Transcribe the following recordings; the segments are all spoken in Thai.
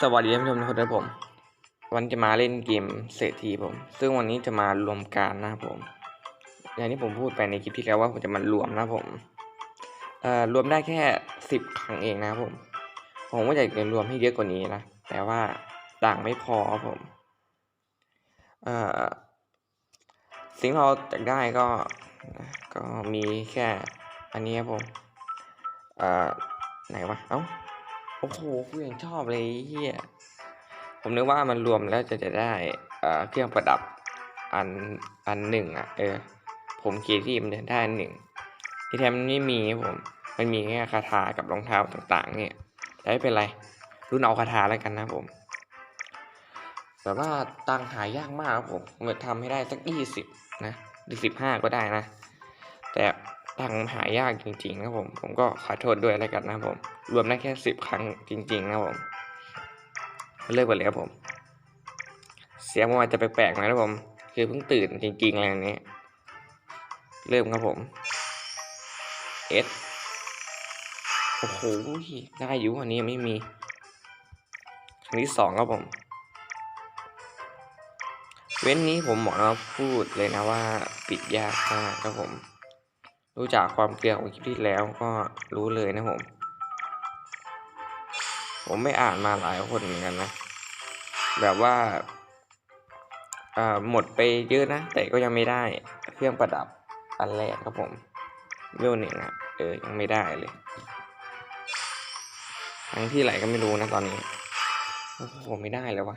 สวัสดีท่านผู้ชมทุกคนครับผม วันจะมาเล่นเกมเศรษฐีผม ซึ่งวันนี้จะมารวมการนะครับผม อย่างที่ผมพูดไปในคลิปที่แล้วว่าผมจะมารวมนะผมเอ่อรวมได้แค่สิบครั้งเองนะครับผม ผมว่าอยากจะรวมให้เยอะกว่านี้นะ แต่ว่าต่างไม่พอครับผมเอ่อสิ่งที่เราจะได้ก็ก็มีแค่อันนี้ครับผมเอ่อไหนวะ เอ้า โอ้โหกูยังชอบเลยเฮียผมนึกว่ามันรวมแล้วจะจะได้เครื่องประดับอันอันหนึ่งอะ เออ ผมคิดที่มันจะได้อันหนึ่งที่แท้มันไม่มีผม มันมีแค่คาถากับรองเท้าต่างๆ เนี่ยแต่ไม่เป็นไร รุ่นเอาคาถาแล้วกันนะผม แต่ว่าตังหายากมากครับผมผมจะทำให้ได้สักยี่สิบนะหรือสิบห้าก็ได้นะ แต่ ตังหายากจริงๆนะผม ผมก็ขอโทษด้วยแล้วกันนะผม รวมได้แค่สิบครั้งจริง ๆ นะผม เลิกไปเลยครับผม เสียงมันอาจจะแปลกๆหนะผม คือเพิ่งตื่นจริงๆอะไรอย่างนี้ เริ่มครับผมเอสโอ้โหได้อยู่อันนี้ไม่มี ครั้งที่สองครับผม เว้นนี้ผมหมอนะพูดเลยนะว่า ปิดยากมากครับผม รู้จักความเกลียของคลิปที่แล้วก็รู้เลยนะผม ผมไม่อ่านมาหลายคนเหมือนกันนะ แบบว่าอ่าหมดไปเยอะนะ แต่ก็ยังไม่ได้เครื่องประดับอันแรกครับผมเวลหนึ่งอะเออยังไม่ได้เลยทั้งที่ไหลก็ไม่รู้นะตอนนี้โอ้โหไม่ได้แล้ววะ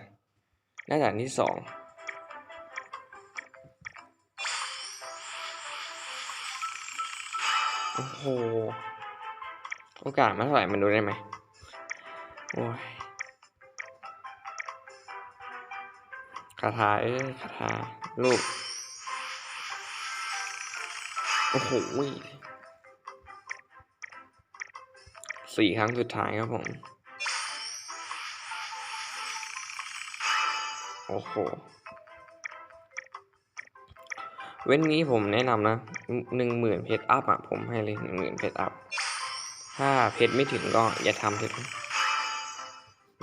น่าจะอันที่สอง โอ้โหโอกาสมาเท่าไหร่มันดูได้ไหมโอ้ยคาถาเอ้ยคาถาลูกโอ้โหสี่ครั้งสุดท้ายครับผม โอ้โห เว้นนี้ผมแนะนำนะ หนึ่งหมื่นเพชรอัพอะผมให้เลยหนึ่งหมื่นเพชรอัพ ถ้าเพชรไม่ถึงก็อย่าทำเถอะ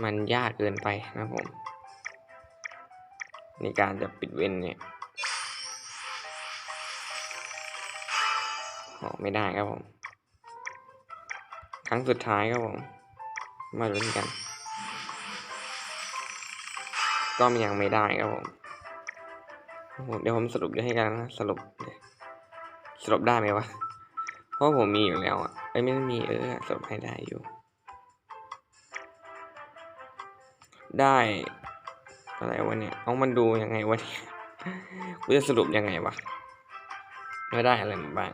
มันยากเกินไปนะผม ในการจะปิดเว้นเนี่ยออกไม่ได้ครับผม ครั้งสุดท้ายครับผม มาลุ้นกัน ก็ยังไม่ได้ครับผม เดี๋ยวผมสรุปให้กันนะสรุป สรุปได้ไหมวะ เพราะผมมีอยู่แล้วอะไอ้ไม่ได้มีเออสรุปให้ได้อยู่ ได้อะไรวะเนี่ยเอามันดูยังไงวะเนี่ยกูจะสรุปยังไงวะไม่ได้อะไรมาบ้าง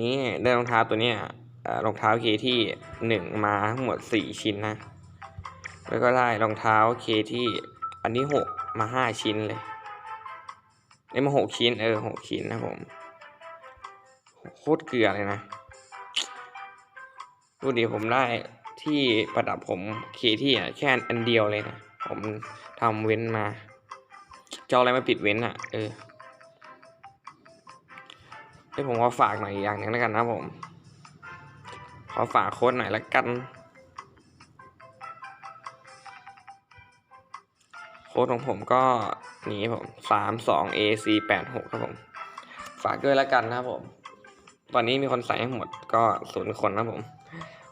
นี่ได้รองเท้าตัวเนี้ยรองเท้าเคที่หนึ่งมาทั้งหมดสี่ชิ้นนะ แล้วก็ได้รองเท้าเคที่อันนี้หก มาห้าชิ้นเลยได้มาหกชิ้น เออหกชิ้นนะผม โคตรเกลือเลยนะ ดูดิผมได้ที่ประดับผมเคที่อะแค่อันเดียวเลยนะ ผมทำเว้นมาจะอาอะไรมาปิดเว้นอะ เออให้ผมขอฝากหน่อยอีกอย่างหนึ่งแล้วกันนะผม ขอฝากโค้ดหน่อยละกัน ค้ดของผมก็นี่ครับผมสามสอง AC แปดหกครับผม ฝากด้วยแล้วกันนะครับผม ตอนนี้มีคนใส่ให้หมดก็ศูนย์คนนะผม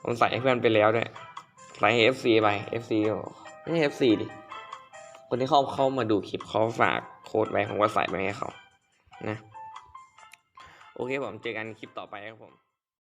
ผมใส่ให้เพื่อนไปแล้วด้วย ใส่ให้ FC ไป FC โอ้ไม่ใช่ FC ดิ คนที่เขาเข้ามาดูคลิปเขาฝากโค้ดไว้ผมก็ใส่ไปให้เขา นะ โอเคผมเจอกันคลิปต่อไปครับผม